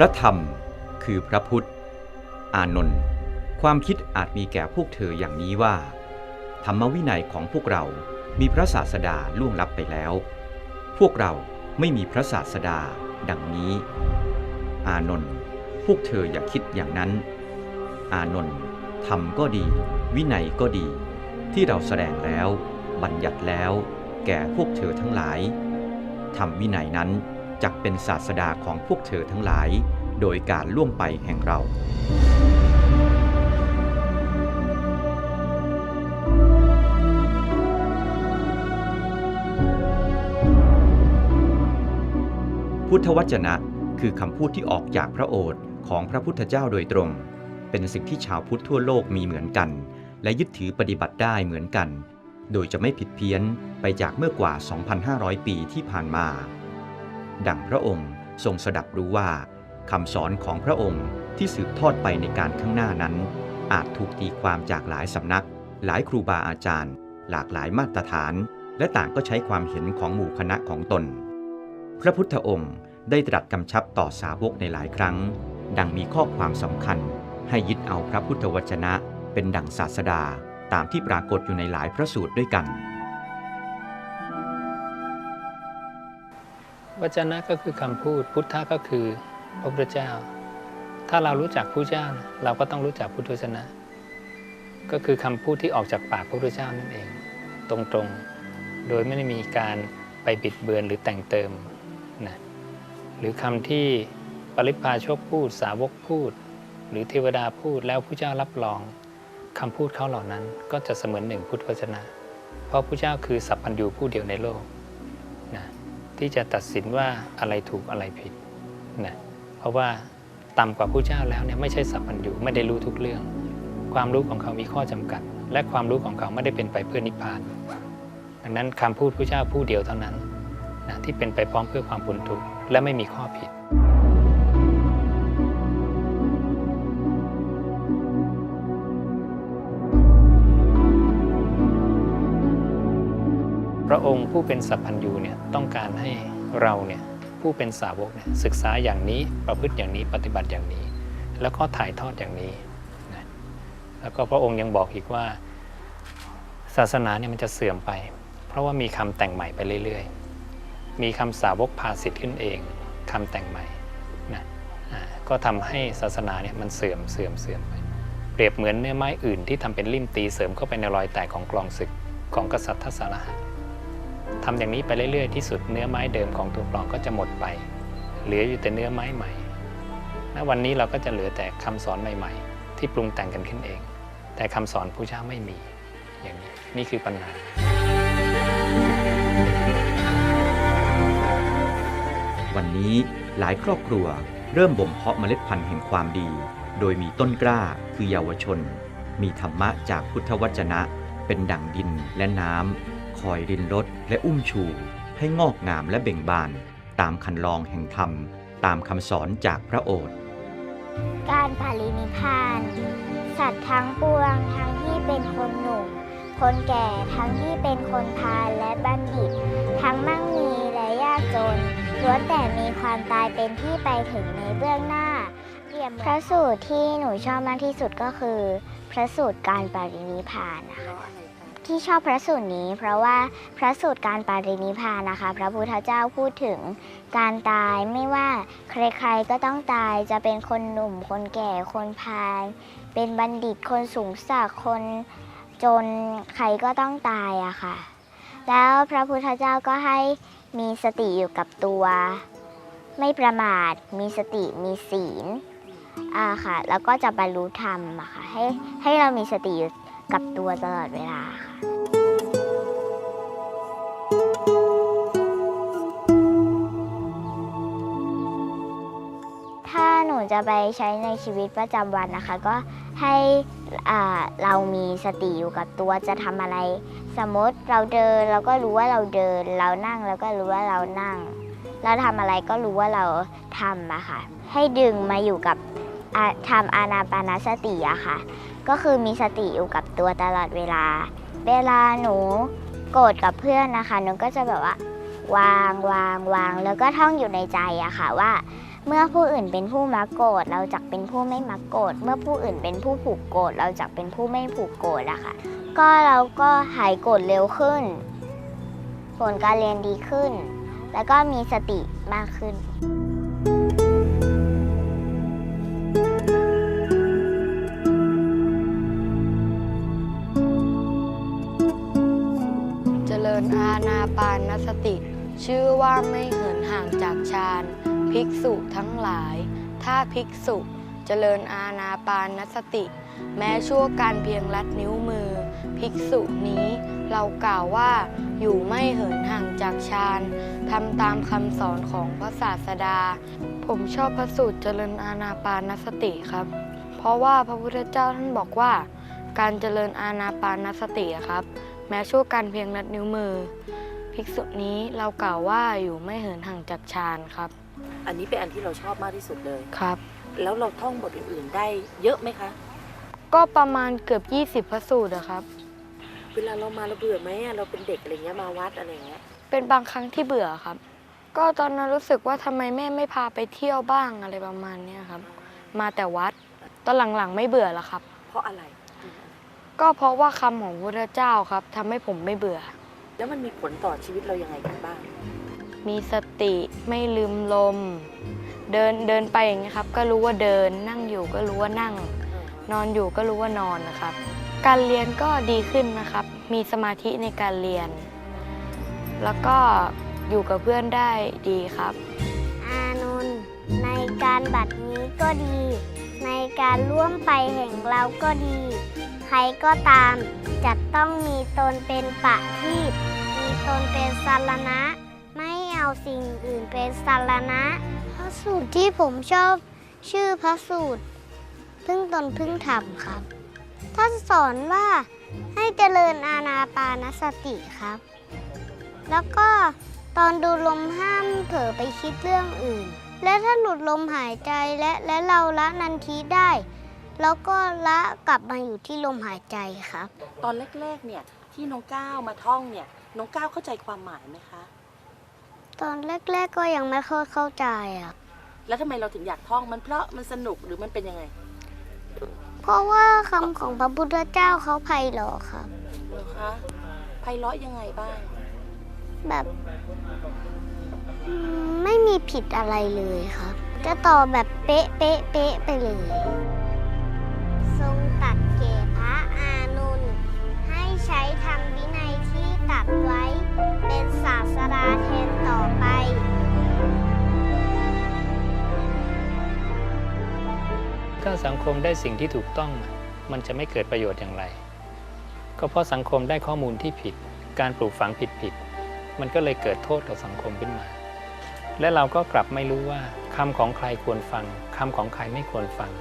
พระธรรมคือพระพุทธ อานนท์ความคิดอาจมีแก่พวกเธออย่างนี้ว่า ธรรมวินัยของพวกเรา มีพระศาสดาล่วงลับไปแล้ว พวกเราไม่มีพระศาสดา ดังนี้ อานนท์พวกเธออย่าคิดอย่างนั้น อานนท์ธรรมก็ดี วินัยก็ดี ที่เราแสดงแล้ว บัญญัติแล้ว แก่พวกเธอทั้งหลายธรรมวินัยนั้น จักเป็นศาสดาของพวกเธอทั้งหลาย โดยการล่วงไปแห่งเรา พุทธวจนะคือคำพูดที่ออกจากพระโอษฐ์ของพระพุทธเจ้าโดยตรง เป็นสิ่งที่ชาวพุทธทั่วโลกมีเหมือนกัน และยึดถือปฏิบัติได้เหมือนกัน โดยจะไม่ผิดเพี้ยนไปจากเมื่อกว่า 2,500 ปีที่ผ่านมา ดังพระองค์ทรงสดับรู้ว่าคำสอนของพระองค์ที่สืบทอดไปในการข้างหน้านั้น อาจถูกตีความจากหลายสำนัก หลายครูบาอาจารย์ หลากหลายมาตรฐาน และต่างก็ใช้ความเห็นของหมู่คณะของตน พระพุทธองค์ได้ตรัสกำชับต่อสาวกในหลายครั้ง ดังมีข้อความสำคัญ ให้ยึดเอาพระพุทธวจนะ เป็นดั่งศาสดาตามที่ปรากฏอยู่ในหลายพระสูตรด้วยกัน วจนะก็คือคำพูด พุทธะก็คือพระพุทธเจ้า ถ้าเรารู้จักพระเจ้า เราก็ต้องรู้จักพุทธวจนะ ก็คือคำพูดที่ออกจากปากพระพุทธเจ้านั่นเอง ตรงๆ โดยไม่ได้มีการไปบิดเบือนหรือแต่งเติมนะหรือคำที่ปริพาชกพูด สาวกพูด หรือเทวดาพูดแล้วพระเจ้ารับรองคำพูดเขาเหล่านั้นก็จะเสมือนหนึ่งพุทธวจนะ เพราะพระเจ้าคือสัพพัญญูผู้เดียวในโลก ที่จะตัดสินว่าอะไรถูกอะไรผิดนะเพราะว่าต่ำกว่าผู้เจ้าแล้วเนี่ยไม่ใช่สัพพัญญูไม่ได้รู้ทุกเรื่อง ความรู้ของเขามีข้อจำกัด และความรู้ของเขาไม่ได้เป็นไปเพื่อนิพพาน ดังนั้นคำพูดผู้เจ้าผู้เดียวเท่านั้นนะที่เป็นไปพร้อมเพื่อความพ้นทุกข์และไม่มีข้อผิดพระองค์ผู้เป็นสัพพัญญูเนี่ย ต้องการให้เราเนี่ยผู้เป็นสาวกเนี่ยศึกษาอย่างนี้ประพฤติอย่างนี้ปฏิบัติอย่างนี้ แล้วก็ถ่ายทอดอย่างนี้นะแล้วก็พระองค์ยังบอกอีกว่า ศาสนาเนี่ยมันจะเสื่อมไป เพราะว่ามีคำแต่งใหม่ไปเรื่อยๆ มีคำสาวกพาสิทธิ์ขึ้นเองคำแต่งใหม่นะก็ทำให้ศาสนาเนี่ยมันเสื่อมเสื่อมเสื่อมไป เปรียบเหมือนเนื้อไม้อื่นที่ทำเป็นลิ่มตีเสริมเข้าไปในรอยแตกของกลองศึกของกษัตริย์ทัศรหะ ทำอย่างนี้ไปเรื่อยๆที่สุดเนื้อไม้เดิมของตัวกลองก็จะหมดไป เหลืออยู่แต่เนื้อไม้ใหม่ณวันนี้เราก็จะเหลือแต่คำสอนใหม่ๆ ที่ปรุงแต่งกันขึ้นเอง แต่คำสอนผู้เจ้าไม่มี อย่างนี้นี่คือปัญหาวันนี้หลายครอบครัวเริ่มบ่มเพาะเมล็ดพันธุ์แห่งความดี โดยมีต้นกล้าคือเยาวชน มีธรรมะจากพุทธวจนะ เป็นดั่งดินและน้ำ คอยรินรดและอุ้มชู ให้งอกงามและเบ่งบาน ตามคันลองแห่งธรรม ตามคำสอนจากพระโอษฐ์การปรินิพาน สัตว์ทั้งปวงทั้งที่เป็นคนหนุ่ม คนแก่ทั้งที่เป็นคนพาลและบัณฑิต ทั้งมั่งมีและยากจนล้วนแต่มีความตายเป็นที่ไปถึงในเบื้องหน้าเียบพระสูตรที่หนูชอบมากที่สุดก็คือ พระสูตรการปรินิพานนะคะ ที่ชอบพระสูตรนี้ เพราะว่าพระสูตรการปรินิพพานนะคะ พระพุทธเจ้าพูดถึงการตายไม่ว่าใครๆก็ต้องตายจะเป็นคนหนุ่ม คนแก่คนพาลเป็นบัณฑิตคนสูงศักดิ์คนจนใครก็ต้องตายอะค่ะ แล้วพระพุทธเจ้าก็ให้มีสติอยู่กับตัว ไม่ประมาท มีสติมีศีลอ่าค่ะ แล้วก็จะบรรลุธรรมอะค่ะให้ให้เรามีสติอยู่ กับตัวตลอดเวลาค่ะถ้าหนูจะไปใช้ในชีวิตประจำวันนะคะ ก็ให้เรามีสติอยู่กับตัวจะทำอะไร สมมติเราเดินเราก็รู้ว่าเราเดิน เรานั่งเราก็รู้ว่าเรานั่ง เราทำอะไรก็รู้ว่าเราทำอะค่ะ ให้ดึงมาอยู่กับทำอานาปานสติอะค่ะ ก็คือมีสติอยู่กับตัวตลอดเวลา เวลาหนูโกรธกับเพื่อนนะคะหนูก็จะแบบว่าวางวางวางแล้วก็ท่องอยู่ในใจอะค่ะว่า เมื่อผู้อื่นเป็นผู้มักโกรธเราจักเป็นผู้ไม่มักโกรธเมื่อผู้อื่นเป็นผู้ผูกโกรธเราจักเป็นผู้ไม่ผูกโกรธอะค่ะ ก็เราก็หายโกรธเร็วขึ้น ผลการเรียนดีขึ้น แล้วก็มีสติมากขึ้น ไม่เหินห่างจากฌานภิกษุทั้งหลาย ถ้าภิกษุเจริญอาณาปานสติ แม้ชั่วการเพียงลัดนิ้วมือ ภิกษุนี้เรากล่าวว่าอยู่ไม่เหินห่างจากฌานทำตามคำสอนของพระศาสดา ผมชอบพระสูตรเจริญอาณาปานสติครับ เพราะว่าพระพุทธเจ้าท่านบอกว่า การเจริญอาณาปานสติครับ แม้ชั่วการเพียงนัดนิ้วมือ ภิกษุนี้เรากล่าวว่าอยู่ไม่เหินห่างจากฌานครับ อันนี้เป็นอันที่เราชอบมากที่สุดเลยครับ แล้วเราท่องบทอื่นๆได้เยอะไหมคะ ก็ประมาณเกือบ 20 พระสูตรอะครับ เวลาเรามาเราเบื่อไหมอะเราเป็นเด็กอะไรเงี้ยมาวัดอะไรเงี้ย เป็นบางครั้งที่เบื่อครับ ก็ตอนนั้นรู้สึกว่าทำไมแม่ไม่พาไปเที่ยวบ้างอะไรประมาณเนี้ยครับ มาแต่วัดตอนหลังๆไม่เบื่อแล้วครับ เพราะอะไร ก็เพราะว่าคำของพระพุทธเจ้าครับทำให้ผมไม่เบื่อ แล้วมันมีผลต่อชีวิตเรายังไงกันบ้าง มีสติไม่ลืมลม เดินเดินไปอย่างเงี้ยครับ ก็รู้ว่าเดินนั่งอยู่ก็รู้ว่านั่ง นอนอยู่ก็รู้ว่านอนนะครับ การเรียนก็ดีขึ้นนะครับ มีสมาธิในการเรียน แล้วก็อยู่กับเพื่อนได้ดีครับ อานนท์ในการบัดนี้ก็ดี ในการร่วมไปแห่งเราก็ดี ใครก็ตาม จะต้องมีตนเป็นปะทีปมีตนเป็นสารณะ ไม่เอาสิ่งอื่นเป็นสารณะ พระสูตรที่ผมชอบชื่อพระสูตร พึ่งตนพึ่งธรรมครับ ท่านสอนว่าให้เจริญอาณาปานสติครับ แล้วก็ตอนดูลมห้ามเผลอไปคิดเรื่องอื่น และถ้าหลุดลมหายใจและและเราละนันทีได้ แล้วก็ละกลับมาอยู่ที่ลมหายใจครับ ตอนแรกๆเนี่ยที่น้องก้าวมาท่องเนี่ยน้องก้าวเข้าใจความหมายไหมคะ ตอนแรก ๆก็ยังไม่ค่อยเข้าใจอะ แล้วทำไมเราถึงอยากท่องมันเพราะมันสนุกหรือมันเป็นยังไง เพราะว่าคำของพระพุทธเจ้าเขาไพเราะครับเหรอคะไพเราะยังไงบ้าง แบบอืมไม่มีผิดอะไรเลยครับ จะตอบแบบเป๊ะเป๊ะเป๊ะไปเลย ใช้ธรรมวินัยที่ตัดไว้ เป็นศาสดาแทนต่อไปถ้าสังคมได้สิ่งที่ถูกต้อง มันจะไม่เกิดประโยชน์อย่างไร ก็เพราะสังคมได้ข้อมูลที่ผิด การปลูกฝังผิดๆมันก็เลยเกิดโทษต่อสังคมขึ้นมา และเราก็กลับไม่รู้ว่าคำของใครควรฟังคำของใครไม่ควรฟัง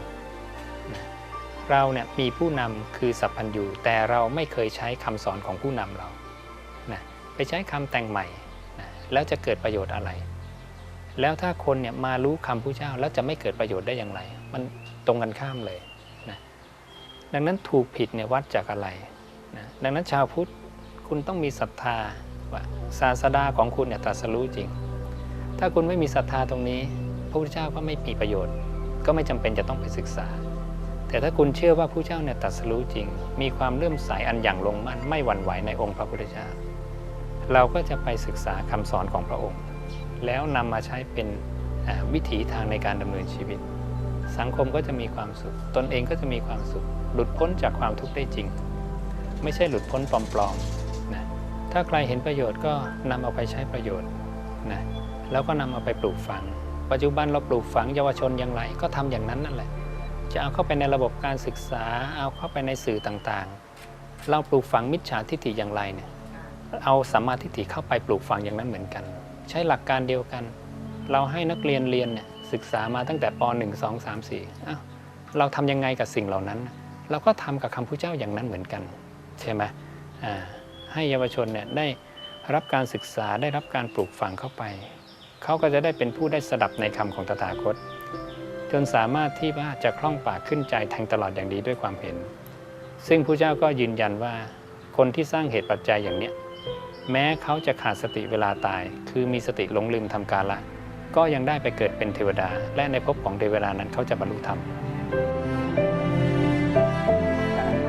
เราเนี่ยมีผู้นำคือสัพพัญญูแต่เราไม่เคยใช้คำสอนของผู้นำเรานะไปใช้คำแต่งใหม่นะแล้วจะเกิดประโยชน์อะไร แล้วถ้าคนเนี่ยมารู้คำผู้เจ้าแล้วจะไม่เกิดประโยชน์ได้อย่างไร มันตรงกันข้ามเลยนะดังนั้นถูกผิดเนี่ยวัดจากอะไรนะดังนั้นชาวพุทธคุณต้องมีศรัทธาว่าศาสดาของคุณเนี่ยตรัสรู้จริง ถ้าคุณไม่มีศรัทธาตรงนี้ พระพุทธเจ้าก็ไม่มีประโยชน์ ก็ไม่จำเป็นจะต้องไปศึกษา แต่ถ้าคุณเชื่อว่าผู้เจ้าเนี่ยตรัสรู้จริง มีความเลื่อมใสอันอย่างลงมั่นไม่หวั่นไหวในองค์พระพุทธเจ้า เราก็จะไปศึกษาคำสอนของพระองค์ แล้วนำมาใช้เป็นวิถีทางในการดำเนินชีวิต สังคมก็จะมีความสุข ตนเองก็จะมีความสุข หลุดพ้นจากความทุกข์ได้จริง ไม่ใช่หลุดพ้นปลอมๆนะถ้าใครเห็นประโยชน์ก็นำเอาไปใช้ประโยชน์นะแล้วก็นำเอาไปปลูกฝัง ปัจจุบันเราปลูกฝังเยาวชนอย่างไรก็ทำอย่างนั้นนั่นแหละ จะเอาเข้าไปในระบบการศึกษา เอาเข้าไปในสื่อต่างๆ เราปลูกฝังมิจฉาทิฏฐิอย่างไรเนี่ยเอาสัมมาทิฏฐิเข้าไปปลูกฝังอย่างนั้นเหมือนกัน ใช้หลักการเดียวกัน เราให้นักเรียนเรียนเนี่ยศึกษามาตั้งแต่ป .1 2 3 4อ้าวเราทำยังไงกับสิ่งเหล่านั้น เราก็ทำกับคำพุทธเจ้าอย่างนั้นเหมือนกัน ใช่ไหมให้เยาวชนเนี่ยได้รับการศึกษาได้รับการปลูกฝังเข้าไป เขาก็จะได้เป็นผู้ได้สดับในคำของตถาคต จนสามารถที่ว่าจะคล่องปากขึ้นใจแทงตลอดอย่างดีด้วยความเห็น ซึ่งพระเจ้าก็ยืนยันว่า คนที่สร้างเหตุปัจจัยอย่างเนี้ยแม้เขาจะขาดสติเวลาตาย คือมีสติหลงลืมทำกาละ ก็ยังได้ไปเกิดเป็นเทวดา และในภพของเทวดานั้นเขาจะบรรลุธรรม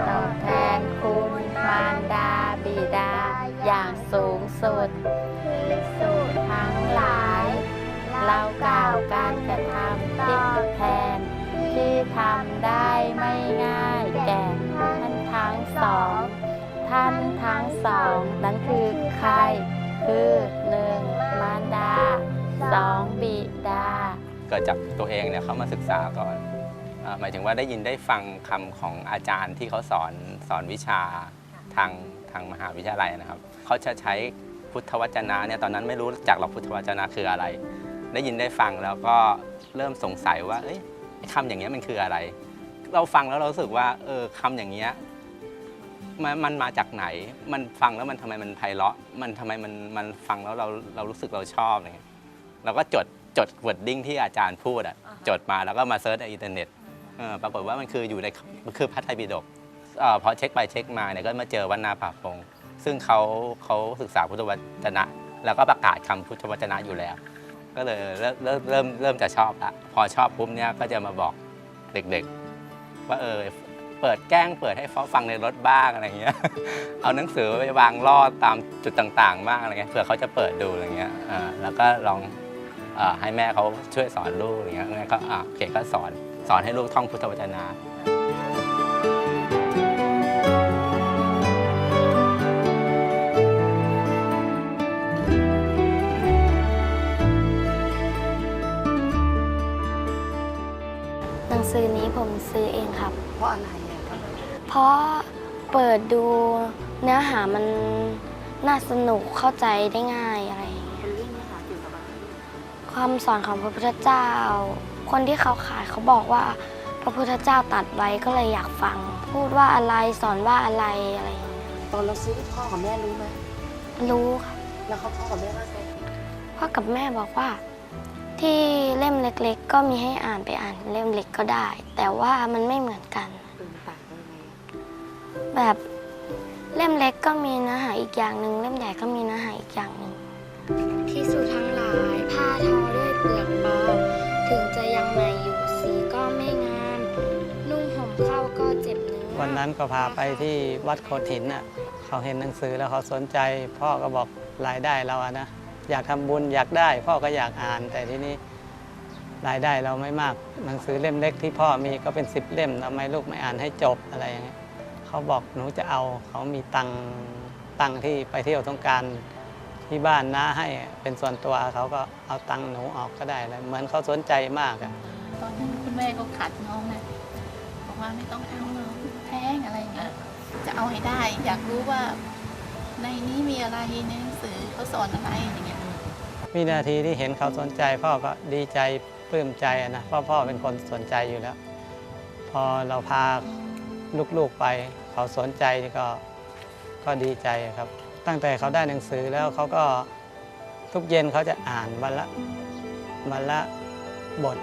ตอบแทนคุณมารดาบิดาอย่างสูงสุด เรากล่าวการกระทำที่แทนที่ทำได้ไม่ง่ายแก่ท่านทั้งสอง ท่านทั้งสอง นั้นคือใคร คือหนึ่งมารดาสองบิดา เกิดจากตัวเองเนี่ยเขามาศึกษาก่อนอาหมายถึงว่าได้ยินได้ฟังคำของอาจารย์ที่เขาสอนสอนวิชาทางทางมหาวิทยาลัยนะครับ เขาจะใช้พุทธวจนะเนี่ยตอนนั้นไม่รู้จักหรอกพุทธวจนะคืออะไร ได้ยินได้ฟังแล้วก็เริ่มสงสัยว่าเอ้ยไอ้คำอย่างเงี้ยมันคืออะไร เราฟังแล้วเรารู้สึกว่าเออคำอย่างเงี้ยมันมันมาจากไหน มันฟังแล้วมันทำไมมันไพเราะ มันทำไมมันมันฟังแล้วเราเรารู้สึกเราชอบอะไรเงี้ยเราก็จดจดวอร์ดดิ้งที่อาจารย์พูดอะอ่าฮะจดมาแล้วก็มาเซิร์ชในอินเทอร์เน็ตเออปรากฏว่ามันคืออยู่ในมันคือพระไตรปิฎกเอ่อพอเช็คไปเช็คมาเนี่ยก็มาเจอวัดนาป่าพงซึ่งเขาเขาศึกษาพุทธวจนะ แล้วก็ประกาศคำพุทธวจนะอยู่แล้ว ก็เลยเริ่มเริ่มเริ่มเริ่มจะชอบละพอชอบปุ๊บเนี่ยก็จะมาบอกเด็กๆ ว่าเออเปิดแกล้งเปิดให้เขาฟังในรถบ้างอะไรเงี้ย เอาหนังสือไปวางล่อตามจุดต่างๆบ้างอะไรเงี้ยเผื่อเขาจะเปิดดูอะไรเงี้ยอ่าแล้วก็ลองให้แม่เขาช่วยสอนลูกอะไรเงี้ยแม่ก็อ่าโอเคก็สอนสอนให้ลูกท่องพุทธวจนะ สือนี้ผมซื้อเองครับ เพราะอะไรอะคะเพราะเปิดดูเนื้อหามันน่าสนุกเข้าใจได้ง่ายอะไรอย่างเงี้ยเป็นเรื่องเนื้อหาเกี่ยวกับอะไรความสอนของพระพุทธเจ้า คนที่เขาขายเขาบอกว่า พระพุทธเจ้าตัดไว้ก็เลยอยากฟัง พูดว่าอะไรสอนว่าอะไรอะไรอย่างเงี้ยตอนเราซื้อพ่อกับแม่รู้ไหมรู้ค่ะแล้วเขาพ่อกับแม่ว่าไงพ่อกับแม่บอกว่า ที่เล่มเล็กๆ ก็มีให้อ่านไปอ่านเล่มเล็กก็ได้ แต่ว่ามันไม่เหมือนกันเออต่างกันยังไงอะแบบเล่มเล็กก็มีเนื้อหาอีกอย่างหนึ่งเล่มใหญ่ก็มีเนื้อหาอีกอย่างหนึ่งพิสูจทั้งหลายผ้าทอด้วยเปลือกปอถึงจะยังใหม่อยู่สีก็ไม่งาม นุ่งห่มเข้าก็เจ็บเนื้อวันนั้นก็พาไปที่วัดโคถินน่ะเขาเห็นหนังสือแล้วเขาสนใจ พ่อก็บอกรายได้เราอะนะ อยากทำบุญอยากได้ พ่อก็อยากอ่าน แต่ทีนี้รายได้เราไม่มาก หนังสือเล่มเล็กที่พ่อมีก็เป็นสิบเล่มทำไมลูกไม่อ่านให้จบอะไรอย่างเงี้ยเขาบอกหนูจะเอาเขามีตังค์ตังค์ที่ไปเที่ยวสงการที่บ้านน้าให้เป็นส่วนตัวเขาก็เอาตังค์หนูออกก็ได้เลยเหมือนเขาสนใจมากอะตอนนั้นคุณแม่ก็ขัดน้องนะบอกว่าไม่ต้องเอาหรอกแพงอะไรอย่างเงี้ยจะเอาให้ได้ อยากรู้ว่าในนี้มีอะไรในหนังสือเขาสอนอะไรอย่างเงี้ย วินาทีที่เห็นเขาสนใจ พ่อก็ดีใจปลื้มใจนะเพราะพ่อเป็นคนสนใจอยู่แล้ว พอเราพาลูกๆไป เขาสนใจก็ก็ดีใจครับ ตั้งแต่เขาได้หนังสือแล้วเขาก็ทุกเย็นเขาจะอ่านวันละวันละบท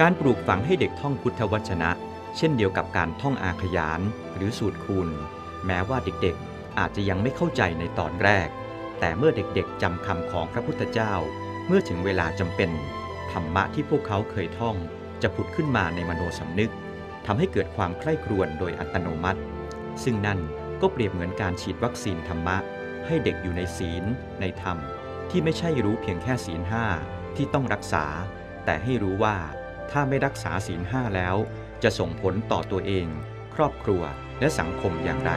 การปลูกฝังให้เด็กท่องพุทธวจนะ เช่นเดียวกับการท่องอาขยาน หรือสูตรคูณ แม้ว่าเด็กๆ อาจจะยังไม่เข้าใจในตอนแรก แต่เมื่อเด็กๆจำคำของพระพุทธเจ้า เมื่อถึงเวลาจำเป็น ธรรมะที่พวกเขาเคยท่อง จะผุดขึ้นมาในมโนสำนึกทำให้เกิดความใคร่ครวญโดยอัตโนมัติ ซึ่งนั่นก็เปรียบเหมือนการฉีดวัคซีนธรรมะ ให้เด็กอยู่ในศีล ในธรรม ที่ไม่ใช่รู้เพียงแค่ศีลห้าที่ต้องรักษา แต่ให้รู้ว่า ถ้าไม่รักษาศีลห้าแล้ว จะส่งผลต่อตัวเอง ครอบครัวและสังคมอย่างไร